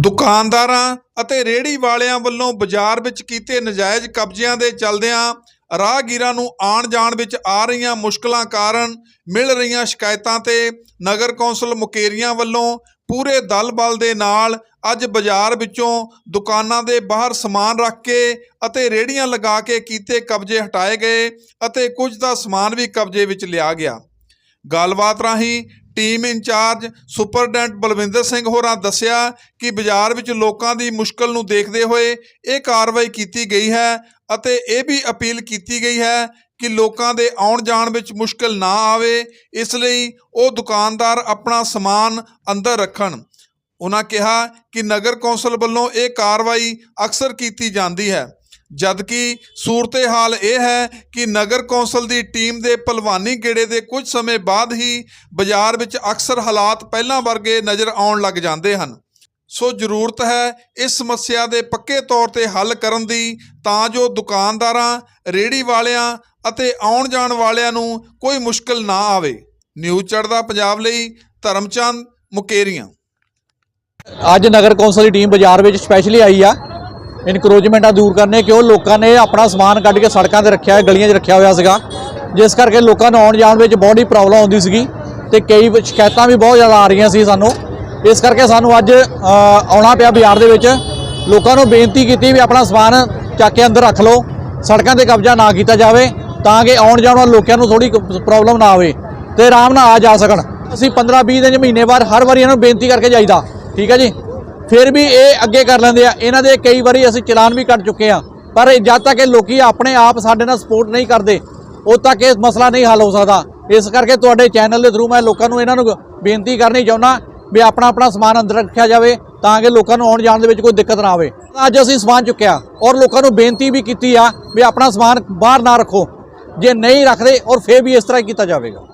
ਦੁਕਾਨਦਾਰਾਂ ਅਤੇ ਰੇਹੜੀ ਵਾਲਿਆਂ ਵੱਲੋਂ ਬਾਜ਼ਾਰ ਵਿੱਚ ਕੀਤੇ ਨਜਾਇਜ਼ ਕਬਜ਼ਿਆਂ ਦੇ ਚੱਲਦਿਆਂ ਰਾਹਗੀਰਾਂ ਨੂੰ ਆਉਣ ਜਾਣ ਵਿੱਚ ਆ ਰਹੀਆਂ ਮੁਸ਼ਕਲਾਂ ਕਾਰਨ ਮਿਲ ਰਹੀਆਂ ਸ਼ਿਕਾਇਤਾਂ ਤੇ ਨਗਰ ਕੌਂਸਲ ਮੁਕੇਰੀਆਂ ਵੱਲੋਂ ਪੂਰੇ ਦਲ-ਬਲ ਦੇ ਨਾਲ ਅੱਜ ਬਾਜ਼ਾਰ ਵਿੱਚੋਂ ਦੁਕਾਨਾਂ ਦੇ ਬਾਹਰ ਸਮਾਨ ਰੱਖ ਕੇ ਅਤੇ ਰੇਹੜੀਆਂ ਲਗਾ ਕੇ ਕੀਤੇ ਕਬਜ਼ੇ ਹਟਾਏ ਗਏ ਅਤੇ ਕੁਝ ਦਾ ਸਮਾਨ ਵੀ ਕਬਜ਼ੇ ਵਿੱਚ ਲਿਆ ਗਿਆ। ਗੱਲਬਾਤ ਰਾਹੀਂ team incharge superintendent Balwinder Singh ਹੋਰਾਂ ਦੱਸਿਆ ਕਿ ਬਾਜ਼ਾਰ ਵਿੱਚ ਲੋਕਾਂ ਦੀ ਮੁਸ਼ਕਲ ਨੂੰ ਦੇਖਦੇ ਹੋਏ ਇਹ ਕਾਰਵਾਈ ਕੀਤੀ ਗਈ ਹੈ ਅਤੇ ਇਹ ਵੀ ਅਪੀਲ ਕੀਤੀ ਗਈ ਹੈ ਕਿ ਲੋਕਾਂ ਦੇ ਆਉਣ ਜਾਣ ਵਿੱਚ ਮੁਸ਼ਕਲ ਨਾ ਆਵੇ, ਇਸ ਲਈ ਉਹ ਦੁਕਾਨਦਾਰ ਆਪਣਾ ਸਮਾਨ ਅੰਦਰ ਰੱਖਣ। ਉਹਨਾਂ ਕਿਹਾ ਕਿ ਨਗਰ ਕੌਂਸਲ ਵੱਲੋਂ ਇਹ ਕਾਰਵਾਈ ਅਕਸਰ ਕੀਤੀ ਜਾਂਦੀ ਹੈ। ਜਦਕਿ ਸੂਰਤੇ ਹਾਲ ਇਹ ਹੈ ਕਿ ਨਗਰ ਕੌਂਸਲ ਦੀ ਟੀਮ ਦੇ ਭਲਵਾਨੀ ਗੇੜੇ ਦੇ ਕੁਝ ਸਮੇਂ ਬਾਅਦ ਹੀ ਬਾਜ਼ਾਰ ਵਿੱਚ ਅਕਸਰ ਹਾਲਾਤ ਪਹਿਲਾਂ ਵਰਗੇ ਨਜ਼ਰ ਆਉਣ ਲੱਗ ਜਾਂਦੇ ਹਨ। ਸੋ ਜ਼ਰੂਰਤ ਹੈ ਇਸ ਸਮੱਸਿਆ ਦੇ ਪੱਕੇ ਤੌਰ ਤੇ ਹੱਲ ਕਰਨ ਦੀ, ਤਾਂ ਜੋ ਦੁਕਾਨਦਾਰਾਂ, ਰੇਹੜੀ ਵਾਲਿਆਂ ਅਤੇ ਆਉਣ ਜਾਣ ਵਾਲਿਆਂ ਨੂੰ ਕੋਈ ਮੁਸ਼ਕਲ ਨਾ ਆਵੇ। ਨਿਊਜ਼ ਚੜ੍ਹਦਾ ਪੰਜਾਬ ਲਈ, ਧਰਮਚੰਦ ਮੁਕੇਰੀਆਂ। ਅੱਜ ਨਗਰ ਕੌਂਸਲ ਦੀ ਟੀਮ ਬਾਜ਼ਾਰ ਵਿੱਚ ਸਪੈਸ਼ਲੀ ਆਈ ਆ। ਇਨਕਰੋਚਮੈਂਟਾਂ ਦੂਰ ਕਰਨੇ ਕਿ ਉਹ ਲੋਕਾਂ ਨੇ ਆਪਣਾ ਸਮਾਨ ਕੱਢ ਕੇ ਸੜਕਾਂ ਤੇ ਰੱਖਿਆ ਹੈ ਗਲੀਆਂ 'ਚ ਰੱਖਿਆ ਹੋਇਆ ਸੀਗਾ। ਜਿਸ ਕਰਕੇ ਲੋਕਾਂ ਨੂੰ ਆਉਣ ਜਾਣ ਵਿੱਚ ਬਹੁਤ ਹੀ ਪ੍ਰੋਬਲਮ ਆਉਂਦੀ ਸੀਗੀ ਤੇ ਕਈ ਸ਼ਿਕਾਇਤਾਂ ਵੀ ਬਹੁਤ ਜ਼ਿਆਦਾ ਆ ਰਹੀਆਂ ਸੀ ਸਾਨੂੰ। ਇਸ ਕਰਕੇ ਸਾਨੂੰ ਅੱਜ ਆਉਣਾ ਪਿਆ ਬਾਜ਼ਾਰ ਦੇ ਵਿੱਚ। ਲੋਕਾਂ ਨੂੰ ਬੇਨਤੀ ਕੀਤੀ ਵੀ ਆਪਣਾ ਸਮਾਨ ਚੱਕ ਕੇ ਅੰਦਰ ਰੱਖ ਲਓ, ਸੜਕਾਂ ਤੇ ਕਬਜ਼ਾ ਨਾ ਕੀਤਾ ਜਾਵੇ, ਤਾਂ ਕਿ ਆਉਣ ਜਾਣ ਵਾਲੇ ਲੋਕਾਂ ਨੂੰ ਥੋੜੀ ਪ੍ਰੋਬਲਮ ਨਾ ਆਵੇ ਤੇ ਆਰਾਮ ਨਾਲ ਆ ਜਾ ਸਕਣ। ਅਸੀਂ 15 20 ਦਿਨ ਮਹੀਨੇ ਬਾਅਦ ਹਰ ਵਾਰੀ ਇਹਨਾਂ ਨੂੰ ਬੇਨਤੀ ਕਰਕੇ ਜਾਈਦਾ। ਠੀਕ ਹੈ ਜੀ? ਫਿਰ ਵੀ ਇਹ ਅੱਗੇ ਕਰ ਲੈਂਦੇ ਆ। ਇਹਨਾਂ ਦੇ ਕਈ ਵਾਰੀ ਅਸੀਂ ਚਲਾਨ ਵੀ ਕੱਟ ਚੁੱਕੇ ਆ। ਪਰ ਜਦ ਤੱਕ ਇਹ ਲੋਕੀ ਆਪਣੇ ਆਪ ਸਾਡੇ ਨਾਲ ਸਪੋਰਟ ਨਹੀਂ ਕਰਦੇ, ਉਦ ਤੱਕ ਇਹ ਮਸਲਾ ਨਹੀਂ ਹੱਲ ਹੋ ਸਕਦਾ। ਇਸ ਕਰਕੇ ਤੁਹਾਡੇ ਚੈਨਲ ਦੇ ਥਰੂ ਮੈਂ ਲੋਕਾਂ ਨੂੰ ਇਹਨਾਂ ਨੂੰ ਬੇਨਤੀ ਕਰਨੀ ਚਾਹੁੰਦਾ ਵੀ ਆਪਣਾ ਆਪਣਾ ਸਮਾਨ ਅੰਦਰ ਰੱਖਿਆ ਜਾਵੇ, ਤਾਂ ਕਿ ਲੋਕਾਂ ਨੂੰ ਆਉਣ ਜਾਣ ਦੇ ਵਿੱਚ ਕੋਈ ਦਿੱਕਤ ਨਾ ਆਵੇ। ਅੱਜ ਅਸੀਂ ਸਮਾਨ ਚੁੱਕਿਆ ਔਰ ਲੋਕਾਂ ਨੂੰ ਬੇਨਤੀ ਵੀ ਕੀਤੀ ਆ ਵੀ ਆਪਣਾ ਸਮਾਨ ਬਾਹਰ ਨਾ ਰੱਖੋ। ਜੇ ਨਹੀਂ ਰੱਖਦੇ ਔਰ ਫੇਰ ਵੀ ਇਸ ਤਰ੍ਹਾਂ ਹੀ ਕੀਤਾ ਜਾਵੇਗਾ।